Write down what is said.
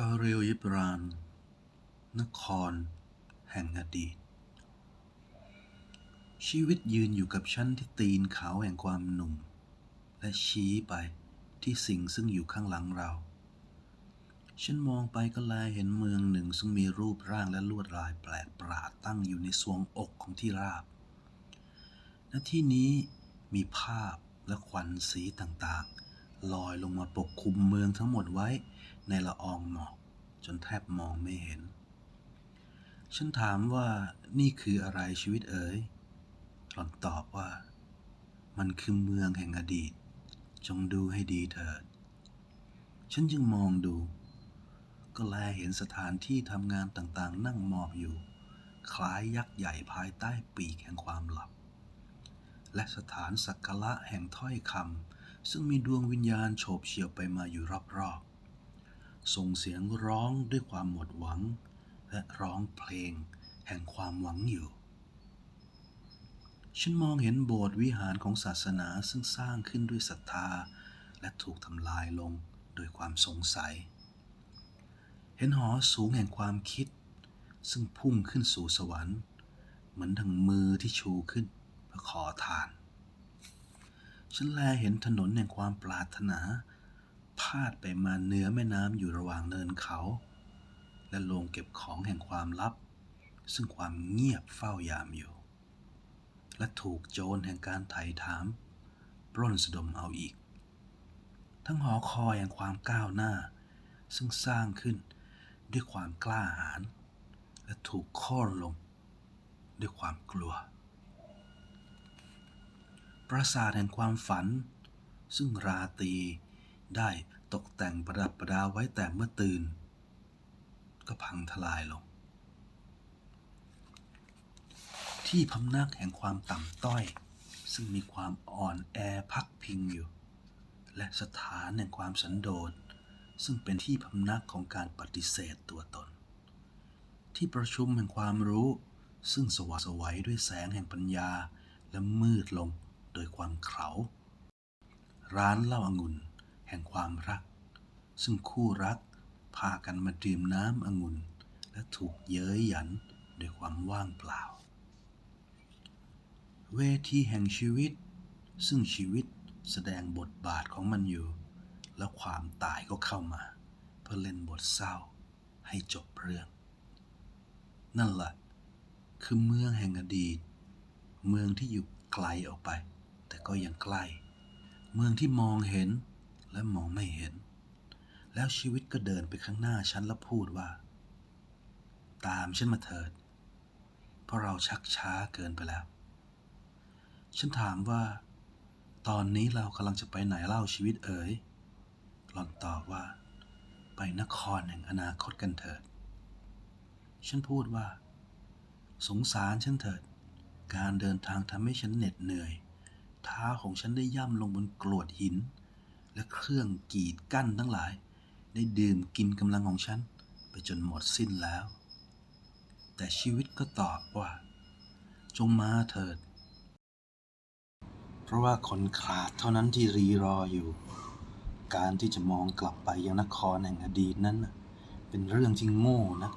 คาเรลยิบราน นคร แห่งอดีต ชีวิตยืนอยู่กับฉันที่ตีนเขาแห่งความหนุ่ม และชี้ไปที่สิ่งซึ่งอยู่ข้างหลังเรา ฉันมองไปก็แลเห็นเมืองหนึ่งซึ่งมีรูปร่างและลวดลายแปลกประหลาดตั้งอยู่ในสวงอกของที่ราบ ณ ที่นี้มีภาพและควันสีต่างๆ ลอยลงมาปกคลุมเมืองทั้งหมดไว้ในละอองหมอกจนแทบมองไม่เห็น ฉันถามว่านี่คืออะไรชีวิตเอ๋ยหล่อนตอบว่า มันคือเมืองแห่งอดีต จงดูให้ดีเถิด ฉันจึงมองดู ก็แลเห็นสถานที่ทำงานต่างๆ นั่งหมอบอยู่ คล้ายยักษ์ใหญ่ภายใต้ปีกแห่งความหลับ และสถานสักการะแห่งถ้อยคำ ซึ่งมีดวงวิญญาณโฉบเฉี่ยวไปมาอยู่รอบๆ ส่งเสียงร้องด้วยความหมดหวัง และร้องเพลงแห่งความหวังอยู่ ฉันมองเห็นโบสถ์วิหารของศาสนาซึ่งสร้างขึ้นด้วยศรัทธา และถูกทำลายลงโดยความสงสัย เห็นหอสูงแห่งความคิด ซึ่งพุ่งขึ้นสู่สวรรค์ เหมือนดังมือที่ชูขึ้นเพื่อขอทาน ฉันแลเห็นถนนแห่งความปรารถนา พาดไปมาเหนือแม่น้ำอยู่ระหว่างเนินเขา และโรงเก็บของแห่งความลับ ซึ่งความเงียบเฝ้ายามอยู่ และถูกโจรแห่งการไถ่ถาม ปล้นสะดมเอาอีก ทั้งหอคอยแห่งความก้าวหน้า ซึ่งสร้างขึ้นด้วยความกล้าหาญและถูกโค่นลง ด้วยความกลัว ปราสาทแห่งความฝัน ซึ่งราตรีได้ตกแต่งประดับประดาไว้แต่เมื่อตื่น ก็พังทลายลง ที่พำนักแห่งความต่ำต้อย ซึ่งมีความอ่อนแอพักพิงอยู่ และสถานแห่งความสันโดษซึ่งเป็นที่พำนักของการปฏิเสธตัวตน ที่ประชุมแห่งความรู้ ซึ่งสว่างสวัยด้วยแสงแห่งปัญญาและมืดลง โดยความเขาร้านเหล้าองุ่นแห่งความรัก ซึ่งคู่รักพากันมาดื่มน้ำองุ่น และถูกเย้ยหยันด้วยความว่างเปล่า เวทีแห่งชีวิต ซึ่งชีวิตแสดงบทบาทของมันอยู่ แล้วความตายก็เข้ามา เพื่อเล่นบทเศร้าให้จบเรื่อง นั่นแหละคือเมืองแห่งอดีต เมืองที่อยู่ไกลออกไป แต่ก็ยังใกล้ เมืองที่มองเห็นและมองไม่เห็น แล้วชีวิตก็เดินไปข้างหน้าฉันแล้วพูดว่า ตามฉันมาเถิด เพราะเราชักช้าเกินไปแล้ว ฉันถามว่า ตอนนี้เรากำลังจะไปไหนเล่าชีวิตเอ๋ยหล่อนตอบว่า ไปนครแห่งอนาคตกันเถิด ฉันพูดว่า สงสารฉันเถิด การเดินทางทำให้ฉันเหน็ดเหนื่อย เท้าของฉันได้ย่ำลงบนกรวดหิน และเครื่องกีดกั้นทั้งหลาย ได้ดื่มกินกำลังของฉัน ไปจนหมดสิ้นแล้ว แต่ชีวิตก็ตอบว่า จงมาเถิด เพราะว่าคนขาดเท่านั้นที่รีรออยู่ การที่จะมองกลับไปยังนครแห่งอดีตนั้น เป็นเรื่องที่โง่นะ